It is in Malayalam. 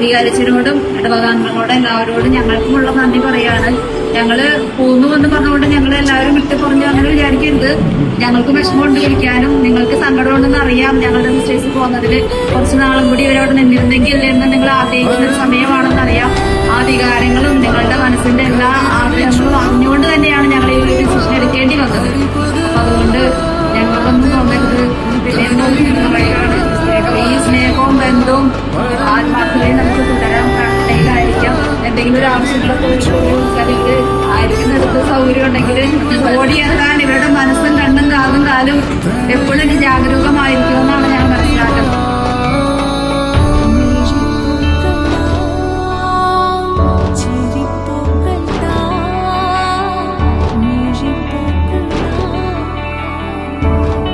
വികാരിച്ചതിനോടും ഇടവകാംഗങ്ങളോടും എല്ലാവരോടും ഞങ്ങൾക്കുമുള്ള നന്ദി പറയാണ്. ഞങ്ങൾ പോന്നു എന്ന് പറഞ്ഞുകൊണ്ട് ഞങ്ങൾ എല്ലാവരും വിട്ടു പറഞ്ഞു അങ്ങനെ വിചാരിക്കരുത്. ഞങ്ങൾക്ക് വിഷമമുണ്ട് ഇരിക്കാനും. നിങ്ങൾക്ക് സങ്കടമുണ്ടെന്ന് അറിയാം. ഞങ്ങളുടെ മിസ്റ്റേക്സ് പോകുന്നതിൽ കുറച്ച് നാളും കൂടി ഇവരോട് നിന്നിരുന്നെങ്കിൽ എന്ന് നിങ്ങൾ ആഗ്രഹിക്കുന്ന ഒരു സമയമാണെന്ന് അറിയാം. ആ വികാരങ്ങളും നിങ്ങളുടെ മനസ്സിന്റെ എല്ലാ ആഗ്രഹങ്ങളും അറിഞ്ഞുകൊണ്ട് തന്നെയാണ് ഞങ്ങൾ ഈ ഒരു ഡിസിഷൻ എടുക്കേണ്ടി വന്നത്. അതുകൊണ്ട് ഞങ്ങളൊന്നും തോന്നരുത് ഈ സ്നേഹവും ബന്ധവും ആത്മാർത്ഥതയും എന്തെങ്കിലും ഒരു ആവശ്യങ്ങളൊക്കെ അല്ലെങ്കിൽ സൗകര്യം ഉണ്ടെങ്കിൽ ഓടിയെത്താൻ ഇവരുടെ മനസ്സും കണ്ണും കാതും കാലും എപ്പോഴും ജാഗരൂകമായിരിക്കുമെന്നാണ്